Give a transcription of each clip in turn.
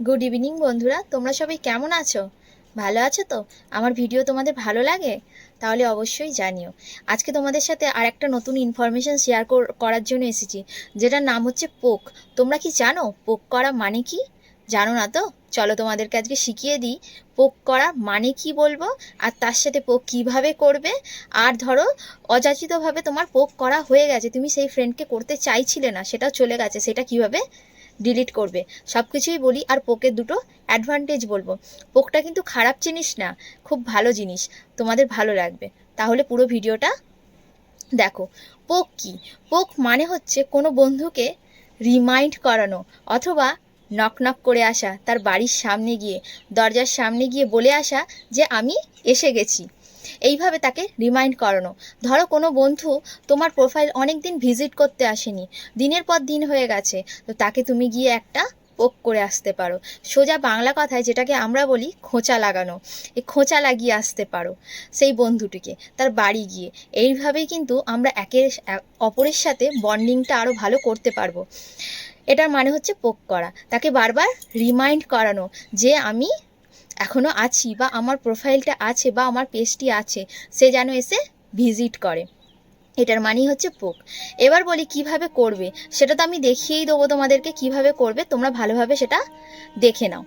Good evening বন্ধুরা। তোমরা সবাই কেমন আছো? ভালো আছো তো? আমার ভিডিও তোমাদের ভালো লাগে? তাহলে অবশ্যই জানিও। আজকে তোমাদের সাথে আর একটা নতুন ইনফরমেশন শেয়ার করার জন্য এসেছি, যেটার নাম হচ্ছে পোক। তোমরা কি জানো পোক করা মানে কি? জানো না তো? চলো তোমাদেরকে আজকে শিখিয়ে দিই, পোক করা মানে কি বলব? আর তার সাথে পোক কীভাবে করবে? আর ধরো, অযাচিতভাবে তোমার পোক করা হয়ে গেছে, তুমি সেই ফ্রেন্ডকে করতে চাইছিলে না, সেটাও চলে গেছে, সেটা কীভাবে? ডিলিট করবে। সব কিছুই বলি আর পোকের দুটো অ্যাডভান্টেজ বলব। পোকটা কিন্তু খারাপ জিনিস না, খুব ভালো জিনিস। তোমাদের ভালো লাগবে। তাহলে পুরো ভিডিওটা দেখো। পোক কি? পোক মানে হচ্ছে কোনো বন্ধুকে রিমাইন্ড করানো অথবা নক নক করে আসা, তার বাড়ির সামনে গিয়ে, দরজার সামনে গিয়ে বলে আসা যে আমি এসে গেছি। এইভাবে তাকে রিমাইন্ড করানো। ধরো কোনো বন্ধু তোমার প্রোফাইল অনেক দিন ভিজিট করতে আসেনি, দিনের পর দিন হয়ে গেছে, তো তাকে তুমি গিয়ে একটা পোক করে আসতে পারো। সোজা বাংলা কথায় যেটাকে আমরা বলি খোঁচা লাগানো এই খোঁচা লাগিয়ে আসতে পারো সেই বন্ধুটিকে, তার বাড়ি গিয়ে। এইভাবেই কিন্তু আমরা একের অপরের সাথে বন্ডিংটা আরও ভালো করতে পারব। এটার মানে হচ্ছে পোক করা। তাকে বারবার রিমাইন্ড করানো যে আমি এখনও আছি বা আমার প্রোফাইলটা আছে বা আমার পেজটি আছে, সে যেন এসে ভিজিট করে। এটার মানেই হচ্ছে পোক। এবার বলি কীভাবে করবে? সেটা তো আমি দেখিয়েই দেবো তোমাদেরকে কীভাবে করবে। তোমরা ভালোভাবে সেটা দেখে নাও।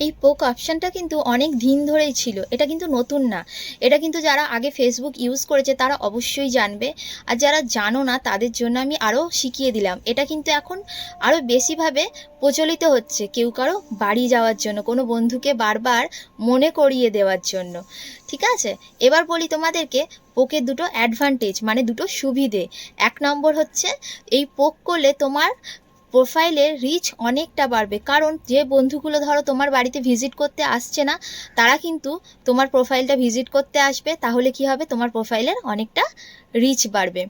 এই পোক অপশানটা কিন্তু অনেক দিন ধরেই ছিল। এটা কিন্তু নতুন না। এটা কিন্তু যারা আগে ফেসবুক ইউজ করেছে, তারা অবশ্যই জানবে। আর যারা জানো না, তাদের জন্য আমি আরও শিখিয়ে দিলাম। এটা কিন্তু এখন আরও বেশিভাবে প্রচলিত হচ্ছে কেউ কারও বাড়ি যাওয়ার জন্য, কোনো বন্ধুকে বারবার মনে করিয়ে দেওয়ার জন্য। ঠিক আছে? এবার বলি তোমাদেরকে পোকের দুটো অ্যাডভান্টেজ মানে দুটো সুবিধে। এক নম্বর হচ্ছে, এই পোক করলে তোমার প্রোফাইলের রিচ অনেকটা বাড়বে। কারণ যে বন্ধুগুলো ধরো তোমার বাড়িতে ভিজিট করতে আসছে না, তারা কিন্তু তোমার প্রোফাইলটা ভিজিট করতে আসবে, তাহলে কি হবে? তোমার প্রোফাইলের অনেকটা রিচ বাড়বে।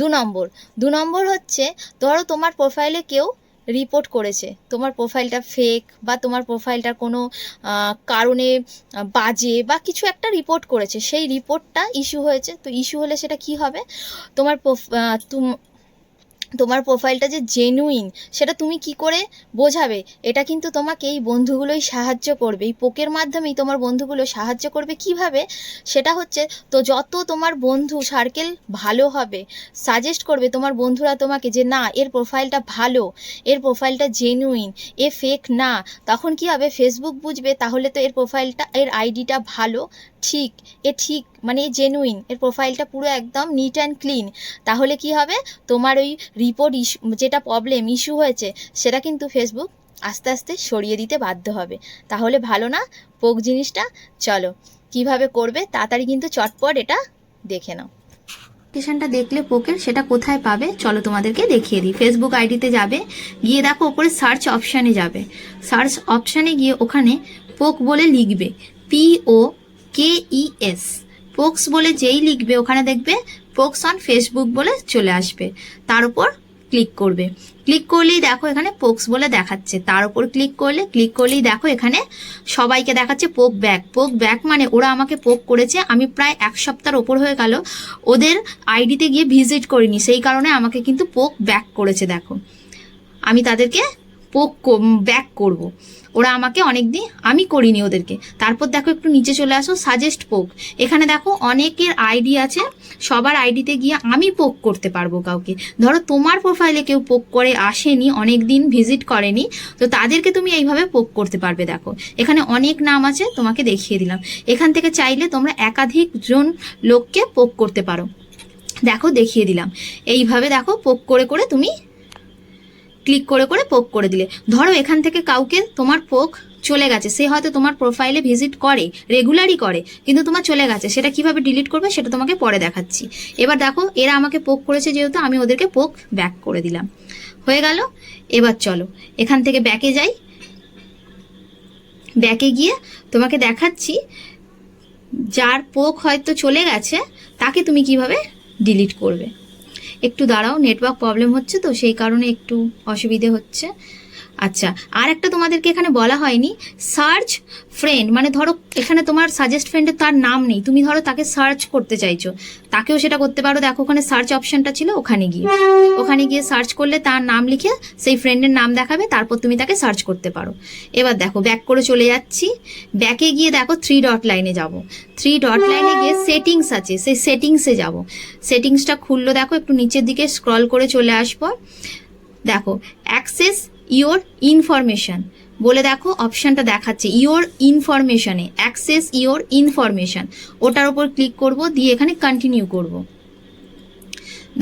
দু নম্বর দু নম্বর হচ্ছে ধরো তোমার প্রোফাইলে কেউ রিপোর্ট করেছে, তোমার প্রোফাইলটা ফেক বা তোমার প্রোফাইলটা কোনো কারণে বাজে বা কিছু একটা রিপোর্ট করেছে, সেই রিপোর্টটা ইস্যু হয়েছে, তো ইস্যু হলে সেটা কি হবে? তোমার তুম তোমার প্রোফাইলটা যে জেনুইন সেটা তুমি কি করে বোঝাবে? এটা কিন্তু তোমাকে এই বন্ধুগুলোই সাহায্য করবে। এই পোকের মাধ্যমেই তোমার বন্ধুগুলো সাহায্য করবে কীভাবে? সেটা হচ্ছে, তো যত তোমার বন্ধু সার্কেল ভালো হবে সাজেস্ট করবে তোমার বন্ধুরা তোমাকে যে, না, এর প্রোফাইলটা ভালো, এর প্রোফাইলটা জেনুইন এ ফেক না। তখন কি হবে? ফেসবুক বুঝবে, তাহলে তো এর প্রোফাইলটা এর আইডিটা ভালো। ঠিক, এ ঠিক মানে জেনুইন এর প্রোফাইলটা পুরো একদম নিট অ্যান্ড ক্লিন তাহলে কি হবে? তোমার ওই রিপোর্ট ইস্যু যেটা প্রবলেম ইস্যু হয়েছে, সেটা কিন্তু ফেসবুক আস্তে আস্তে সরিয়ে দিতে বাধ্য হবে। তাহলে ভালো না? পোক জিনিসটা, চলো। কীভাবে করবে? তাড়াতাড়ি কিন্তু চটপট এটা দেখে নাও। নোটিফিকেশনটা দেখলে পোকের, সেটা কোথায় পাবে? চলো তোমাদেরকে দেখিয়ে দিই। ফেসবুক আইডিতে যাবে। গিয়ে দেখো, ওপরে সার্চ অপশানে যাবে। সার্চ অপশানে গিয়ে ওখানে পোক বলে লিখবে। পি ও কে ই এস পোক্স বলে যেই লিখবে, ওখানে দেখবে পোক্স অন ফেসবুক বলে চলে আসবে। তার উপর ক্লিক করবে। ক্লিক করলেই দেখো এখানে পোক্স বলে দেখাচ্ছে। তার উপর ক্লিক করলে ক্লিক করলেই দেখো এখানে সবাইকে দেখাচ্ছে পোক ব্যাক পোক ব্যাক মানে ওরা আমাকে পোক করেছে। আমি প্রায় এক সপ্তাহের ওপর হয়ে গেল। ওদের আইডিতে গিয়ে ভিজিট করিনি। সেই কারণে আমাকে কিন্তু পোক ব্যাক করেছে, দেখো। আমি তাদেরকে পোক ব্যাক করব। ওরা আমাকে অনেক দিন আমি করিনি ওদেরকে। তারপর দেখো একটু নিচে চলে আসো সাজেস্ট পোক। এখানে দেখো অনেকের আইডি আছে, সবার আইডিতে গিয়ে আমি পোক করতে পারব কাউকে। ধরো তোমার প্রোফাইলে কেউ পোক করে আসেনি অনেক দিন ভিজিট করেনি, তো তাদেরকে তুমি এইভাবে পোক করতে পারবে দেখো। এখানে অনেক নাম আছে, তোমাকে দেখিয়ে দিলাম। এখান থেকে চাইলে তোমরা একাধিক জন লোককে পোক করতে পারো। দেখো দেখিয়ে দিলাম। এইভাবে দেখো পোক করে করে তুমি ক্লিক করে করে পোক করে দিলে। ধরো এখান থেকে কাউকে তোমার পোক চলে গেছে, সে হয়তো তোমার প্রোফাইলে ভিজিট করে রেগুলারই করে, কিন্তু তোমার চলে গেছে, সেটা কীভাবে ডিলিট করবে সেটা তোমাকে পরে দেখাচ্ছি। এবার দেখো, এরা আমাকে পোক করেছে যেহেতু আমি ওদেরকে পোক ব্যাক করে দিলাম। হয়ে গেল, এবার চলো, এখান থেকে ব্যাকে যাই। ব্যাকে গিয়ে তোমাকে দেখাচ্ছি, যার পোক হয়তো চলে গেছে, তাকে তুমি কীভাবে ডিলিট করবে। একটু দাঁড়াও নেটওয়ার্ক প্রবলেম হচ্ছে তো সেই কারণে একটু অসুবিধে হচ্ছে। আচ্ছা আর একটা তোমাদেরকে এখানে বলা হয়নি। সার্চ ফ্রেন্ড মানে ধরো এখানে তোমার সাজেস্ট ফ্রেন্ডের তার নাম নেই। তুমি ধরো তাকে সার্চ করতে চাইছো। তাকেও সেটা করতে পারো। দেখো ওখানে সার্চ অপশনটা ছিল, ওখানে গিয়ে। ওখানে গিয়ে সার্চ করলে তার নাম লিখে সেই ফ্রেন্ডের নাম দেখাবে, তারপর তুমি তাকে সার্চ করতে পারো। এবার দেখো ব্যাক করে চলে যাচ্ছি। ব্যাকে গিয়ে দেখো থ্রি ডট লাইনে যাব। থ্রি ডট লাইনে গিয়ে সেটিংস আছে, সেই সেটিংসে যাব। সেটিংসটা খুললো দেখো, একটু নিচের দিকে স্ক্রল করে চলে আসব। দেখো অ্যাক্সেস ইওর ইনফরমেশন বলে দেখো অপশনটা দেখাচ্ছে ইওর ইনফরমেশনে অ্যাক্সেস ইওর ইনফরমেশন ওটার ওপর ক্লিক করব, দিয়ে এখানে কন্টিনিউ করব।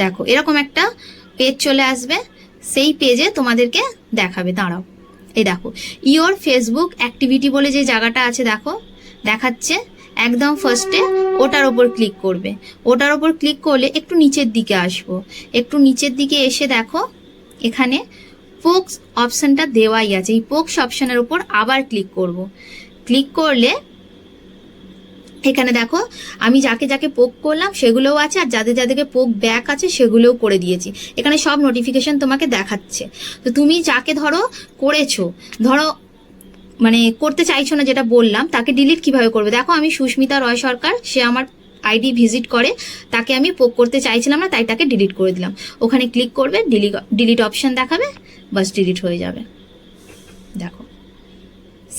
দেখো, এরকম একটা পেজ চলে আসবে, সেই পেজে তোমাদেরকে দেখাবে, দাঁড়াও। এই দেখো ইওর ফেসবুক অ্যাক্টিভিটি বলে যে জায়গাটা আছে, দেখো, দেখাচ্ছে, একদম ফার্স্টে ওটার ওপর ক্লিক করবে। ওটার ওপর ক্লিক করলে একটু নিচের দিকে আসব। একটু নিচের দিকে এসে দেখো, এখানে পোক্স অপশনটা দেওয়াই আছে। এই পোক্স অপশনের উপর আবার ক্লিক করব। ক্লিক করলে এখানে দেখো, আমি যাকে যাকে পোক করলাম সেগুলোও আছে আর যাদের যাদেরকে পোক ব্যাক আছে সেগুলোও করে দিয়েছি। এখানে সব নোটিফিকেশন তোমাকে দেখাচ্ছে। তো তুমি যাকে ধরো করেছ, ধরো মানে করতে চাইছো না যেটা বললাম, তাকে ডিলিট কীভাবে করবে? দেখো আমি সুস্মিতা রয় সরকার, সে আমার আইডি ভিজিট করে, তাকে আমি পোক করতে চাইছিলাম না, তাই তাকে ডিলিট করে দিলাম। ওখানে ক্লিক করবে ডিলিট ডিলিট অপশান দেখাবে, বাস ডিলিট হয়ে যাবে। দেখো।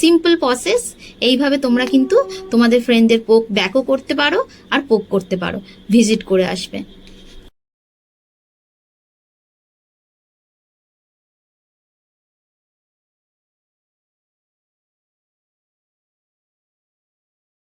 সিম্পল প্রসেস এইভাবে তোমরা কিন্তু তোমাদের ফ্রেন্ডদের পোক ব্যাকও করতে পারো, আর পোক করতে পারো ভিজিট করে আসবে।